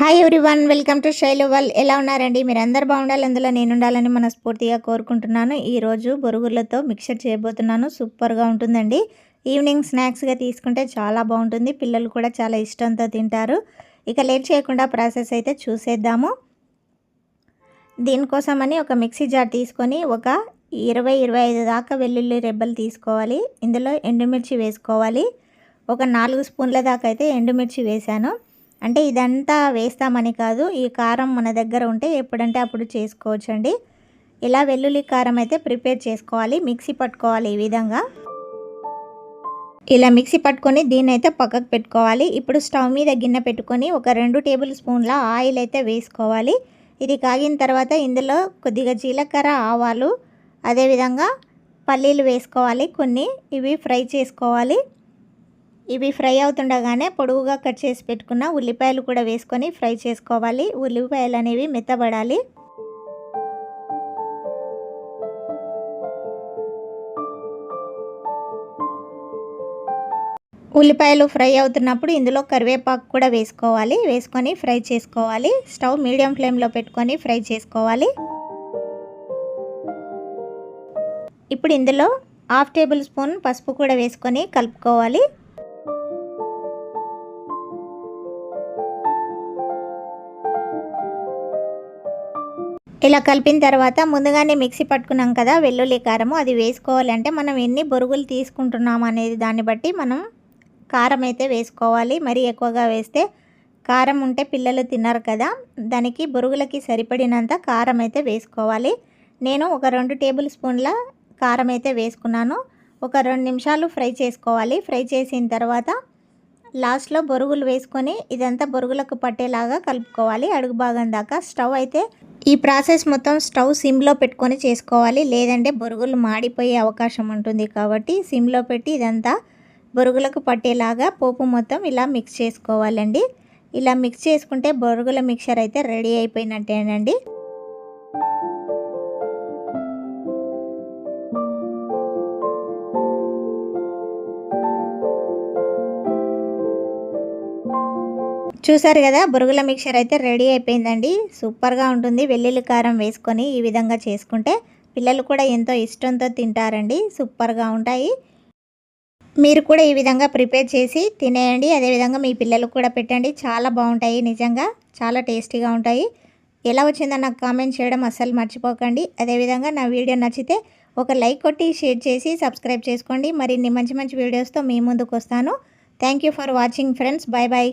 Hi everyone welcome to Sailu వల్ ఎలా ఉన్నారండి? మీరు అందరు బాగుండాలి. అందులో నేను ఉండాలని మనస్ఫూర్తిగా కోరుకుంటున్నాను. ఈరోజు బొరుగులతో మిక్చర్ చేయబోతున్నాను. సూపర్గా ఉంటుందండి. ఈవినింగ్ స్నాక్స్గా తీసుకుంటే చాలా బాగుంటుంది. పిల్లలు కూడా చాలా ఇష్టంతో తింటారు. ఇక లేట్ చేయకుండా ప్రాసెస్ అయితే చూసేద్దాము. దీనికోసమని ఒక మిక్సీ జార్ తీసుకొని ఒక ఇరవై ఇరవై ఐదు దాకా వెల్లుల్లి రెబ్బలు తీసుకోవాలి. ఇందులో ఎండుమిర్చి వేసుకోవాలి. ఒక నాలుగు స్పూన్ల దాకా అయితే ఎండుమిర్చి వేశాను. అంటే ఇదంతా వేస్తామని కాదు ఈ కారం మన దగ్గర ఉంటే ఎప్పుడంటే అప్పుడు చేసుకోవచ్చండి. ఇలా వెల్లుల్లి కారం అయితే ప్రిపేర్ చేసుకోవాలి మిక్సీ పట్టుకోవాలి ఈ విధంగా. ఇలా మిక్సీ పట్టుకొని దీన్ని అయితే పక్కకు పెట్టుకోవాలి. ఇప్పుడు స్టవ్ మీద గిన్నె పెట్టుకొని ఒక రెండు టేబుల్ స్పూన్ల ఆయిల్ అయితే వేసుకోవాలి. ఇది కాగిన తర్వాత ఇందులో కొద్దిగా జీలకర్ర ఆవాలు అదేవిధంగా పల్లీలు వేసుకోవాలి కొన్ని ఇవి ఫ్రై చేసుకోవాలి. ఇవి ఫ్రై అవుతుండగానే పొడుగుగా కట్ చేసి పెట్టుకున్న ఉల్లిపాయలు కూడా వేసుకొని ఫ్రై చేసుకోవాలి. ఉల్లిపాయలు అనేవి మెత్తబడాలి. ఉల్లిపాయలు ఫ్రై అవుతున్నప్పుడు ఇందులో కరివేపాకు కూడా వేసుకోవాలి. వేసుకొని ఫ్రై చేసుకోవాలి. స్టవ్ మీడియం ఫ్లేమ్లో పెట్టుకొని ఫ్రై చేసుకోవాలి. ఇప్పుడు ఇందులో హాఫ్ టేబుల్ స్పూన్ పసుపు కూడా వేసుకొని కలుపుకోవాలి. ఇలా కలిపిన తర్వాత ముందుగానే మిక్సీ పట్టుకున్నాం కదా వెల్లుల్లి కారము. అది వేసుకోవాలంటే మనం ఎన్ని బొరుగులు తీసుకుంటున్నాం అనేది దాన్ని బట్టి మనం కారం అయితే వేసుకోవాలి. మరీ ఎక్కువగా వేస్తే కారం ఉంటే పిల్లలు తిన్నారు కదా దానికి బొరుగులకి సరిపడినంత కారం అయితే వేసుకోవాలి. నేను ఒక రెండు టేబుల్ స్పూన్ల కారం అయితే వేసుకున్నాను. ఒక రెండు నిమిషాలు ఫ్రై చేసుకోవాలి. ఫ్రై చేసిన తర్వాత లాస్ట్లో బొరుగులు వేసుకొని ఇదంతా బొరుగులకు పట్టేలాగా కలుపుకోవాలి. అడుగు భాగం దాకా స్టవ్ అయితే ఈ ప్రాసెస్ మొత్తం స్టవ్ సిమ్లో పెట్టుకొని చేసుకోవాలి. లేదంటే బొరుగులు మాడిపోయే అవకాశం ఉంటుంది కాబట్టి సిమ్లో పెట్టి ఇదంతా బొరుగులకు పట్టేలాగా పోపు మొత్తం ఇలా మిక్స్ చేసుకోవాలండి. ఇలా మిక్స్ చేసుకుంటే బొరుగుల మిక్చర్ అయితే రెడీ అయిపోయినట్టేనండి. చూసారు కదా బురుగుల మిక్చర్ అయితే రెడీ అయిపోయిందండి. సూపర్గా ఉంటుంది. వెల్లుల్లి కారం వేసుకొని ఈ విధంగా చేసుకుంటే పిల్లలు కూడా ఎంతో ఇష్టంతో తింటారండి. సూపర్గా ఉంటాయి. మీరు కూడా ఈ విధంగా ప్రిపేర్ చేసి తినేయండి. అదేవిధంగా మీ పిల్లలకు కూడా పెట్టండి. చాలా బాగుంటాయి నిజంగా. చాలా టేస్టీగా ఉంటాయి. ఎలా వచ్చిందో నాకు కామెంట్ చేయడం అస్సలు మర్చిపోకండి. అదేవిధంగా నా వీడియో నచ్చితే ఒక లైక్ కొట్టి షేర్ చేసి సబ్స్క్రైబ్ చేసుకోండి. మరిన్ని మంచి మంచి వీడియోస్తో మీ ముందుకు వస్తాను. Thank you for watching friends. Bye bye.